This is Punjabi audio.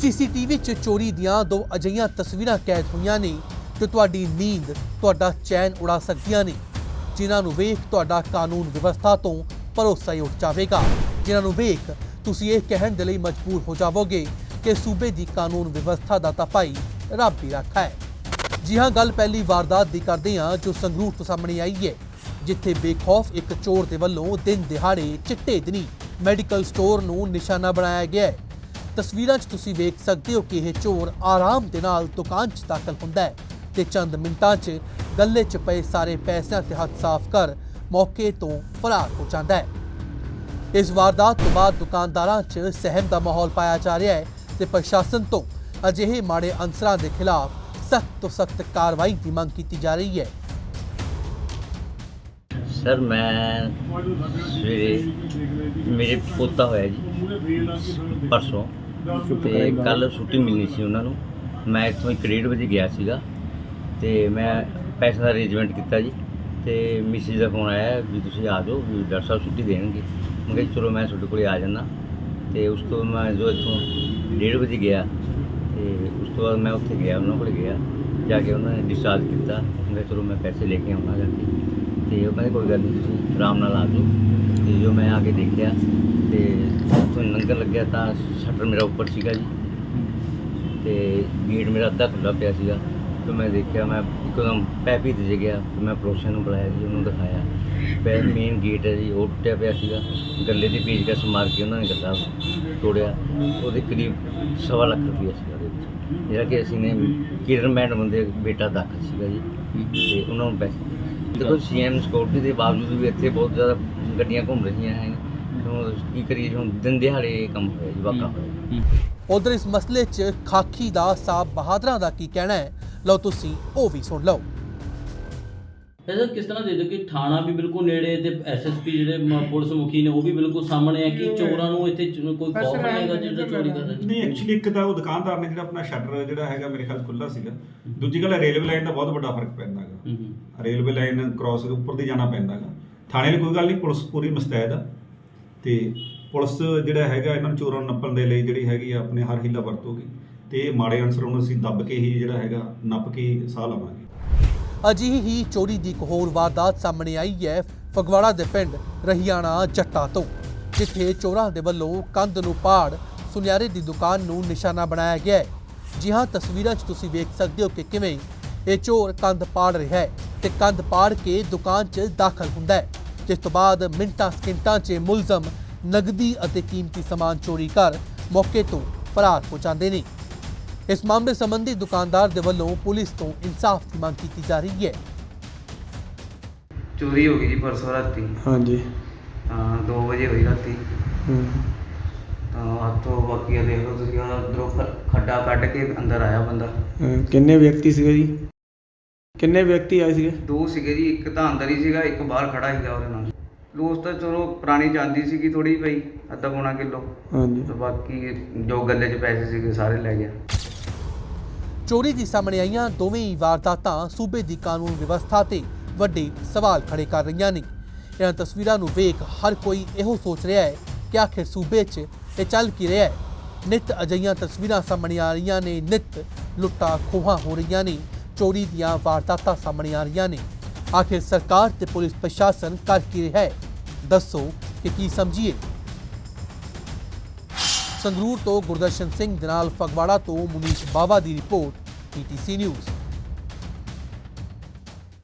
ਸੀਸੀਟੀਵੀ 'ਚ ਚੋਰੀ ਦੀਆਂ ਦੋ ਅਜਈਆਂ ਤਸਵੀਰਾਂ ਕੈਦ ਹੋਈਆਂ ਨੇ ਜੋ ਤੁਹਾਡੀ ਨੀਂਦ, ਤੁਹਾਡਾ ਚੈਨ ਉਡਾ ਸਕਦੀਆਂ ਨੇ, ਜਿਨ੍ਹਾਂ ਨੂੰ ਵੇਖ ਤੁਹਾਡਾ ਕਾਨੂੰਨ ਵਿਵਸਥਾ ਤੋਂ ਭਰੋਸਾ ਹੀ ਉੱਠ ਜਾਵੇਗਾ। ਜਿਨ੍ਹਾਂ ਨੂੰ ਵੇਖ ਤੁਸੀਂ ਇਹ ਕਹਿਣ ਦੇ ਲਈ ਮਜਬੂਰ ਹੋ ਜਾਵੋਗੇ ਕਿ ਸੂਬੇ ਦੀ ਕਾਨੂੰਨ ਵਿਵਸਥਾ ਦਾ ਤਾਂ ਭਾਈ ਰੱਬ ਹੀ ਰੱਖਾ ਹੈ। ਜੀ ਹਾਂ, ਗੱਲ ਪਹਿਲੀ ਵਾਰਦਾਤ ਦੀ ਕਰਦੇ ਹਾਂ ਜੋ ਸੰਗਰੂਰ ਤੋਂ ਸਾਹਮਣੇ ਆਈ ਹੈ, ਜਿੱਥੇ ਬੇਖੌਫ ਇੱਕ ਚੋਰ ਦੇ ਵੱਲੋਂ ਦਿਨ ਦਿਹਾੜੇ ਚਿੱਟੇ ਦਿਨੀ ਮੈਡੀਕਲ ਸਟੋਰ ਨੂੰ ਨਿਸ਼ਾਨਾ ਬਣਾਇਆ ਗਿਆ ਹੈ। ਤਸਵੀਰਾਂ 'ਚ ਤੁਸੀਂ ਵੇਖ ਸਕਦੇ ਹੋ ਕਿ ਇਹ ਚੋਰ ਆਰਾਮ ਦੇ ਨਾਲ ਦੁਕਾਨ 'ਚ ਦਾਖਲ ਹੁੰਦਾ ਹੈ ਤੇ ਚੰਦ ਮਿੰਟਾਂ 'ਚ ਗੱਲੇ 'ਚ ਪਏ ਸਾਰੇ ਪੈਸਿਆਂ ਤੇ ਹੱਥ ਸਾਫ਼ ਕਰ ਮੌਕੇ ਤੋਂ ਫਰਾਰ ਹੋ ਜਾਂਦਾ ਹੈ। ਇਸ ਵਾਰਦਾਤ ਤੋਂ ਬਾਅਦ ਦੁਕਾਨਦਾਰਾਂ 'ਚ ਸਹਿਮ ਦਾ ਮਾਹੌਲ ਪਾਇਆ ਜਾ ਰਿਹਾ ਹੈ ਤੇ ਪ੍ਰਸ਼ਾਸਨ ਤੋਂ ਅਜਿਹੇ ਮਾੜੇ ਅਨਸਰਾਂ ਦੇ ਖਿਲਾਫ ਸਖਤ ਤੋਂ ਸਖਤ ਕਾਰਵਾਈ ਦੀ ਮੰਗ ਕੀਤੀ ਜਾ ਰਹੀ ਹੈ। ਸਰ, ਮੈਂ ਸਵੇਰੇ ਮੇਰੇ ਪੋਤਾ ਹੋਇਆ ਜੀ, ਪਰਸੋਂ। ਤੇ ਕੱਲ ਛੁੱਟੀ ਮਿਲਣੀ ਸੀ ਉਹਨਾਂ ਨੂੰ। ਮੈਂ ਇੱਥੋਂ ਇੱਕ ਡੇਢ ਵਜੇ ਗਿਆ ਸੀਗਾ ਤੇ ਮੈਂ ਪੈਸੇ ਦਾ ਅਰੇਂਜਮੈਂਟ ਕੀਤਾ ਜੀ ਤੇ ਮਿਸਿਸ ਦਾ ਫੋਨ ਆਇਆ ਵੀ ਤੁਸੀਂ ਆ ਜਾਓ ਵੀ ਡਾਕਟਰ ਸਾਹਿਬ ਛੁੱਟੀ ਦੇਣਗੇ। ਮੈਂ ਕਿਹਾ ਜੀ ਚਲੋ ਮੈਂ ਤੁਹਾਡੇ ਕੋਲੇ ਆ ਜਾਣਾ ਤੇ ਉਸ ਤੋਂ ਮੈਂ ਜੋ ਇੱਥੋਂ ਡੇਢ ਵਜੇ ਗਿਆ ਤੇ ਉਸ ਤੋਂ ਬਾਅਦ ਮੈਂ ਉੱਥੇ ਗਿਆ ਉਹਨਾਂ ਕੋਲ ਗਿਆ। ਜਾ ਕੇ ਉਹਨਾਂ ਨੇ ਡਿਸਚਾਰਜ ਕੀਤਾ। ਮੈਂ ਕਿਹਾ ਚਲੋ ਮੈਂ ਪੈਸੇ ਲੈ ਕੇ ਆਉਣਾ ਜਾ ਕੇ। ਤੇ ਉਹ ਕਹਿੰਦੇ ਕੋਈ ਗੱਲ ਨਹੀਂ ਤੁਸੀਂ ਆਰਾਮ ਨਾਲ ਆ ਜਾਓ। ਤੇ ਜੋ ਮੈਂ ਆ ਕੇ ਦੇਖਿਆ ਤੇ ਉੱਥੋਂ ਲੰਗਰ ਲੱਗਿਆ ਤਾਂ ਸ਼ਟਰ ਮੇਰਾ ਉੱਪਰ ਸੀਗਾ ਜੀ। ਤੇ ਗੇਟ ਮੇਰਾ ਅੱਧਾ ਖੁੱਲ੍ਹਾ ਪਿਆ ਸੀਗਾ। ਤੇ ਮੈਂ ਦੇਖਿਆ, ਮੈਂ ਇੱਕਦਮ ਪੈ ਪੀ ਤੇ ਗਿਆ। ਤੇ ਮੈਂ ਪੜੋਸੀਆਂ ਨੂੰ ਬੁਲਾਇਆ ਜੀ, ਉਹਨੂੰ ਦਿਖਾਇਆ। ਪੈ ਮੇਨ ਗੇਟ ਹੈ ਜੀ, ਉਹ ਟੁੱਟਿਆ ਪਿਆ ਸੀਗਾ। ਗੱਲੇ ਦੀ ਪੇਚਕਸ ਮਾਰ ਕੇ ਉਹਨਾਂ ਨੇ ਗੱਲਾ ਤੋੜਿਆ। ਉਹਦੇ ਕਰੀਬ ਸਵਾ ਲੱਖ ਰੁਪਇਆ ਸੀਗਾ ਉਹਦੇ ਵਿੱਚ। ਜਿਹੜਾ ਕਿ ਅਸੀਂ ਨੇ ਕਿਰਨ ਮੈਡਮ ਬੰਦੇ ਬੇਟਾ ਦਾਖਲ ਸੀਗਾ ਜੀ। ਤੇ ਉਹਨਾਂ ਨੂੰ ਪੈਸੇ ਦੇਖੋ ਸੀਐਮ ਸਿਕਿਉਰਿਟੀ ਦੇ ਬਾਵਜੂਦ ਵੀ ਇੱਥੇ ਬਹੁਤ ਜ਼ਿਆਦਾ ਗੱਡੀਆਂ ਘੁੰਮ ਰਹੀਆਂ ਹਨ ਹੁਣ ਕੀ ਕਰੀਏ ਹੁਣ ਦਿਨ ਦਿਹਾੜੇ ਇਹ ਕੰਮ ਹੋਇਆ ਜੀ ਵਾਕਾ ਹੋਇਆ। ਉਧਰ ਇਸ ਮਸਲੇ 'ਚ ਖਾਕੀ ਦਾ ਸਾਹਿਬ ਬਹਾਦਰਾਂ ਦਾ ਕੀ ਕਹਿਣਾ ਹੈ, ਲਓ ਤੁਸੀਂ ਉਹ ਵੀ ਸੁਣ ਲਓ। ਐਸਾ ਕਿਸ ਤਰ੍ਹਾਂ ਦੇ ਦਿਓ ਕਿ ਥਾਣਾ ਵੀ ਬਿਲਕੁਲ ਨੇੜੇ ਤੇ ਐਸਐਸਪੀ ਜਿਹੜੇ ਮ- ਪੁਲਿਸ ਮੁਖੀ ਨੇ ਉਹ ਵੀ ਬਿਲਕੁਲ ਸਾਹਮਣੇ ਹੈ ਕਿ ਚੋਰਾਂ ਨੂੰ ਇੱਥੇ ਚ- ਕੋਈ ਖੌਫ ਨਹੀਂ ਹੈਗਾ ਜਿਹੜਾ ਚੋਰੀ ਕਰ ਰਿਹਾ? ਨਹੀਂ ਐਕਚੁਅਲੀ ਇੱਕ ਤਾਂ ਉਹ ਦੁਕਾਨਦਾਰ ਨੇ ਜਿਹੜਾ ਆਪਣਾ ਸ਼ਟਰ ਜਿਹੜਾ ਹੈਗਾ ਮੇਰੇ ਖਿਆਲ ਖੁੱਲਾ ਸੀਗਾ। ਦੂਜੀ ਗੱਲ ਰੇਲਵੇ ਲਾਈਨ ਦਾ ਬਹੁਤ ਵੱਡਾ ਫ਼ਰਕ ਪੈਂਦਾ ਹੈਗਾ। ਹੂੰ ਹੂੰ। ਰੇਲਵੇ ਲਾਈਨ ਕ੍ਰਾਸ ਉੱਪਰ ਦੀ ਜਾਣਾ ਪੈਂਦਾ ਹੈਗਾ। ਥਾਣੇ ਲਈ ਕੋਈ ਗੱਲ ਨਹੀਂ ਪੁਲਿਸ ਪੂਰੀ ਮੁਸਤੈਦ ਆ। ਤੇ ਪੁਲਿਸ ਜਿਹੜਾ ਹੈਗਾ ਇਹਨਾਂ ਨੂੰ ਚੋਰਾਂ ਨੂੰ ਨੱਪਣ ਦੇ ਲਈ ਜਿਹੜੀ ਹੈਗੀ ਆ ਆਪਣੇ ਹਰ ਹੀਲਾ ਵਰਤੋਗੀ। ਤੇ ਇਹ ਮਾੜੇ ਅਨਸਰਾਂ ਨੂੰ ਅਸੀਂ ਦੱਬ ਕੇ ਹੀ ਜਿਹੜਾ ਹੈਗਾ ਨੱਪ ਕੇ ਹੀ ਸਾਹ ਲਵਾਂਗੇ। ਅਜਿਹੀ ਹੀ ਚੋਰੀ ਦੀ ਇੱਕ ਹੋਰ ਵਾਰਦਾਤ ਸਾਹਮਣੇ ਆਈ ਹੈ ਫਗਵਾੜਾ ਦੇ ਪਿੰਡ ਰਹੀਆਣਾ ਜੱਟਾ ਤੋਂ, ਜਿੱਥੇ ਚੋਰਾਂ ਦੇ ਵੱਲੋਂ ਕੰਧ ਨੂੰ ਪਾੜ ਸੁਨਿਆਰੇ ਦੀ ਦੁਕਾਨ ਨੂੰ ਨਿਸ਼ਾਨਾ ਬਣਾਇਆ ਗਿਆ ਹੈ। ਜੀ ਹਾਂ, ਤਸਵੀਰਾਂ 'ਚ ਤੁਸੀਂ ਵੇਖ ਸਕਦੇ ਹੋ ਕਿ ਕਿਵੇਂ ਇਹ ਚੋਰ ਕੰਧ ਪਾੜ ਰਿਹਾ ਹੈ ਤੇ ਕੰਧ ਪਾੜ ਕੇ ਦੁਕਾਨ 'ਚ ਦਾਖਲ ਹੁੰਦਾ ਹੈ, ਜਿਸ ਤੋਂ ਬਾਅਦ ਮਿੰਟਾਂ ਸਕਿੰਟਾਂ 'ਚ ਮੁਲਜ਼ਮ ਨਗਦੀ ਅਤੇ ਕੀਮਤੀ ਸਮਾਨ ਚੋਰੀ ਕਰ ਮੌਕੇ ਤੋਂ ਫਰਾਰ ਹੋ ਜਾਂਦੇ ਨੇ। ਇਸ ਮਾਮਲੇ ਸੰਬੰਧੀ ਦੁਕਾਨਦਾਰ ਦੇ ਵੱਲੋਂ ਪੁਲਿਸ ਤੋਂ ਇਨਸਾਫ ਦੀ ਮੰਗ ਕੀਤੀ ਜਾ ਰਹੀ ਹੈ। ਚੋਰੀ ਹੋ ਗਈ ਜੀ ਪਰਸੋਂ ਰਾਤੀ। ਹਾਂਜੀ। ਤਾਂ 2 ਵਜੇ ਹੋਈ ਰਾਤੀ। ਹੂੰ। ਤਾਂ ਹੱਥੋਂ ਬਾਕੀ ਆ ਦੇਖ ਲਓ ਤੁਸੀਂ ਉਹ ਅੰਦਰੋਂ ਖ- ਖੱਡਾ ਕੱਢ ਕੇ ਅੰਦਰ ਆਇਆ ਬੰਦਾ। ਅਹ ਕਿੰਨੇ ਵਿਅਕਤੀ ਸੀਗੇ ਜੀ? ਕਿੰਨੇ ਵਿਅਕਤੀ ਆਏ ਸੀਗੇ? ਦੋ ਸੀਗੇ ਜੀ ਇੱਕ ਤਾਂ ਅੰਦਰ ਹੀ ਸੀਗਾ ਇੱਕ ਬਾਹਰ ਖੜਾ ਸੀਗਾ ਉਹਦੇ ਨਾਲ। ਦੋਸਤ ਤਾਂ ਚਲੋ ਪੁਰਾਣੀ ਚਾਂਦੀ ਸੀਗੀ ਥੋੜੀ ਪਈ ਅੱਧਾ ਪੌਣਾ ਕਿਲੋ। ਹਾਂਜੀ। ਤੇ ਬਾਕੀ ਜੋ ਗੱਲੇ 'ਚ ਪੈਸੇ ਸੀਗੇ ਸਾਰੇ ਲੈ ਗਿਆ। ਚੋਰੀ ਦੀ ਸਾਹਮਣੇ ਆਈਆਂ ਦੋਵੇਂ ਹੀ ਵਾਰਦਾਤਾਂ ਸੂਬੇ ਦੀ ਕਾਨੂੰਨ ਵਿਵਸਥਾ ਤੇ ਵੱਡੇ ਸਵਾਲ ਖੜੇ ਕਰ ਰਹੀਆਂ ਨੇ। ਇਹਨਾਂ ਤਸਵੀਰਾਂ ਨੂੰ ਵੇਖ ਹਰ ਕੋਈ ਇਹੋ ਸੋਚ ਰਿਹਾ ਹੈ ਕਿ ਆਖਿਰ ਸੂਬੇ 'ਚ ਇਹ ਚੱਲ ਕੀ ਰਿਹਾ ਹੈ। ਨਿਤ ਅਜਈਆਂ ਤਸਵੀਰਾਂ ਸਾਹਮਣੇ ਆ ਰਹੀਆਂ ਨੇ, ਨਿਤ ਲੁੱਟਾਂ ਖੋਹਾਂ ਹੋ ਰਹੀਆਂ ਨੇ, ਚੋਰੀ ਦੀਆਂ ਵਾਰਦਾਤਾਂ ਸਾਹਮਣੇ ਆ ਰਹੀਆਂ ਨੇ। ਆਖਿਰ ਸਰਕਾਰ ਤੇ ਪੁਲਿਸ ਪ੍ਰਸ਼ਾਸਨ ਕਰ ਕੀ ਰਿਹਾ ਹੈ? ਦੱਸੋ ਕਿ ਕੀ ਸਮਝੀਏ। ਸੰਗਰੂਰ ਤੋਂ ਗੁਰਦਰਸ਼ਨ ਸਿੰਘ ਦੇ ਨਾਲ ਫਗਵਾੜਾ ਤੋਂ ਮੁਨੀਸ਼ ਬਾਵਾ ਦੀ ਰਿਪੋਰਟ ਪੀਟੀਸੀ ਨਿਊਜ਼।